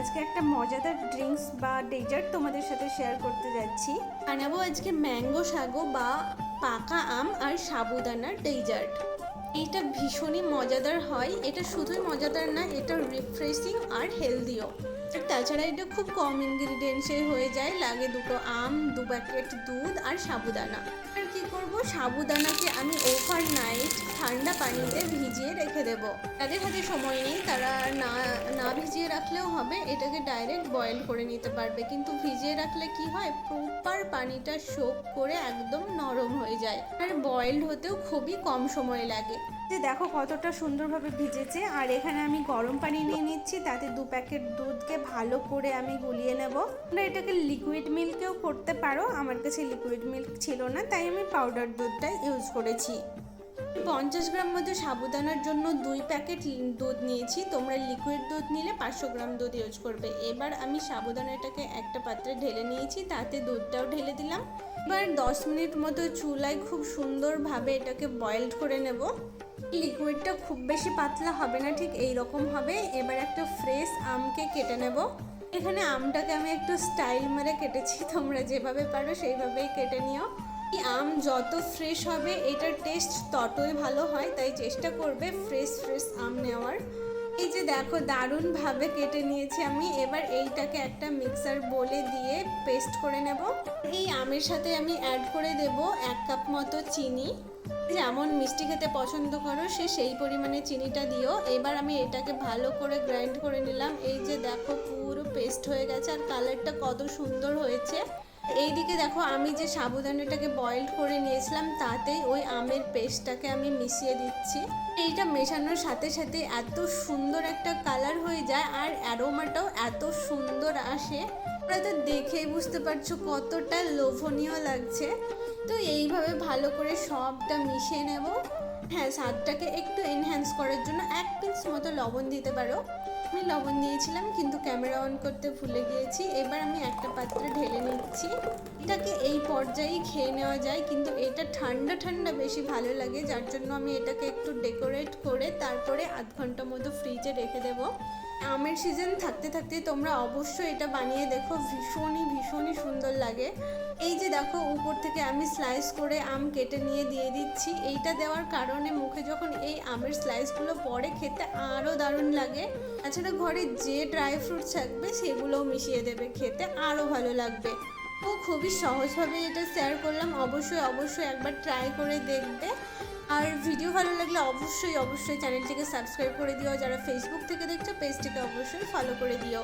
আজকে একটা মজাদার ড্রিঙ্কস বা ডেজার্ট তোমাদের সাথে শেয়ার করতে যাচ্ছি। বানাবো আজকে ম্যাঙ্গো সাগো বা পাকা আম আর সাবুদানার ডেজার্ট এইটা ভীষণই মজাদার হয়, এটা শুধুই মজাদার না, এটা রিফ্রেশিং আর হেলদিও তাছাড়া এটা খুব কম ইনগ্রিডিয়েন্টসে হয়ে যায়, লাগে দুটো আম, দু প্যাকেট দুধ আর সাবুদানা। আর কি করব? সাবুদানাকে আমি ওভার নাইট ঠান্ডা পানিতে ভিজিয়ে রেখে দেব। তাদের হাতে সময় নেই, তারা না না ভিজিয়ে রাখলেও হবে, এটাকে ডাইরেক্ট বয়েল করে নিতে পারবে। কিন্তু ভিজিয়ে রাখলে কি হয়? প্রপার পানিটা সোক করে একদম নরম হয়ে যায়। আর বয়েলড হতেও খুবই কম সময় লাগে। যে দেখো কতটা সুন্দরভাবে ভিজেছে, আর এখানে আমি গরম পানি নিয়ে নিচ্ছি, তাতে দু প্যাকেট দুধকে ভালো করে আমি গুলিয়ে নেব। তোমরা এটাকে লিকুইড মিল্কেও করতে পারো, আমার কাছে লিকুইড মিল্ক ছিল না, তাই আমি পাউডার দুধটা ইউজ করেছি। পঞ্চাশ গ্রাম মতো সাবুদানার জন্য দুই প্যাকেট দুধ নিয়েছি। তোমরা লিকুইড দুধ নিলে পাঁচশো গ্রাম দুধ ইউজ করবে। এবার আমি সাবুদানাটাকে একটা পাত্রে ঢেলে নিয়েছি, তাতে দুধটাও ঢেলে দিলাম। এবার দশ মিনিট মতো চুলায় খুব সুন্দরভাবে এটাকে বয়েলড করে নেব। লিকুইডটা খুব বেশি পাতলা হবে না, ঠিক এই রকম হবে। এবার একটা ফ্রেশ আমকে কেটে নেব। এখানে আমটাকে আমি একটু স্টাইল মেরে কেটেছি, তোমরা যেভাবে পারো সেইভাবেই কেটে নিও। আম যত ফ্রেশ হবে, এটার টেস্ট ততই ভালো হয়, তাই চেষ্টা করবে ফ্রেশ ফ্রেশ আম নেওয়ার। এই যে দেখো, দারুণভাবে কেটে নিয়েছি আমি। এবার এইটাকে একটা মিক্সার বলে দিয়ে পেস্ট করে নেব। এই আমের সাথে আমি অ্যাড করে দেব এক কাপ মতো চিনি। যেমন মিষ্টি খেতে পছন্দ করো, সে সেই পরিমাণে চিনিটা দিও। এবার আমি এটাকে ভালো করে গ্রাইন্ড করে নিলাম। এই যে দেখো, পুরো পেস্ট হয়ে গেছে, আর কালারটা কত সুন্দর হয়েছে। এইদিকে দেখো, আমি যে সাবুদানাটাকে বয়েলড করে নিয়েছিলাম, তাতেই ওই আমের পেস্টটাকে আমি মিশিয়ে দিচ্ছি। এইটা মেশানোর সাথে সাথে এত সুন্দর একটা কালার হয়ে যায়, আর অ্যারোমাটাও এত সুন্দর আসে। তোমরা তো দেখেই বুঝতে পারছ কতটা লোভনীয় লাগছে। তো এইভাবে ভালো করে সবটা মিশিয়ে নেব। হ্যাঁ স্বাদটাকে একটু এনহ্যান্স করার জন্য এক পিস মতো লবণ দিতে পারো। আমি লবণ দিয়েছিলাম, কিন্তু ক্যামেরা অন করতে ভুলে গিয়েছি। এবার আমি একটা পাত্রে ঢেলে নিচ্ছি। এটাকে এই পর্যায়েই খেয়ে নেওয়া যায়, কিন্তু এটা ঠান্ডা ঠান্ডা বেশি ভালো লাগে। যার জন্য আমি এটাকে একটু ডেকোরেট করে তারপরে আধ ঘণ্টা মতো ফ্রিজে রেখে দেবো। আমের সিজন থাকতে থাকতে তোমরা অবশ্যই এটা বানিয়ে দেখো। ভীষণই ভীষণই সুন্দর লাগে। এই যে দেখো, উপর থেকে আমি স্লাইস করে আম কেটে নিয়ে দিয়ে দিচ্ছি। এইটা দেওয়ার কারণে মুখে যখন এই আমের স্লাইসগুলো পরে খেতে আরও দারুণ লাগে। তাছাড়া ঘরে যে ড্রাই ফ্রুট থাকবে, সেগুলোও মিশিয়ে দেবে খেতে আরও ভালো লাগবে। ও খুবই সহজভাবে এটা শেয়ার করলাম। অবশ্যই অবশ্যই একবার ট্রাই করে দেখবে। আর ভিডিও ভালো লাগলে অবশ্যই অবশ্যই চ্যানেলটিকে সাবস্ক্রাইব করে দিও। যারা ফেসবুক থেকে দেখছ পেজটিকে অবশ্যই ফলো করে দিও।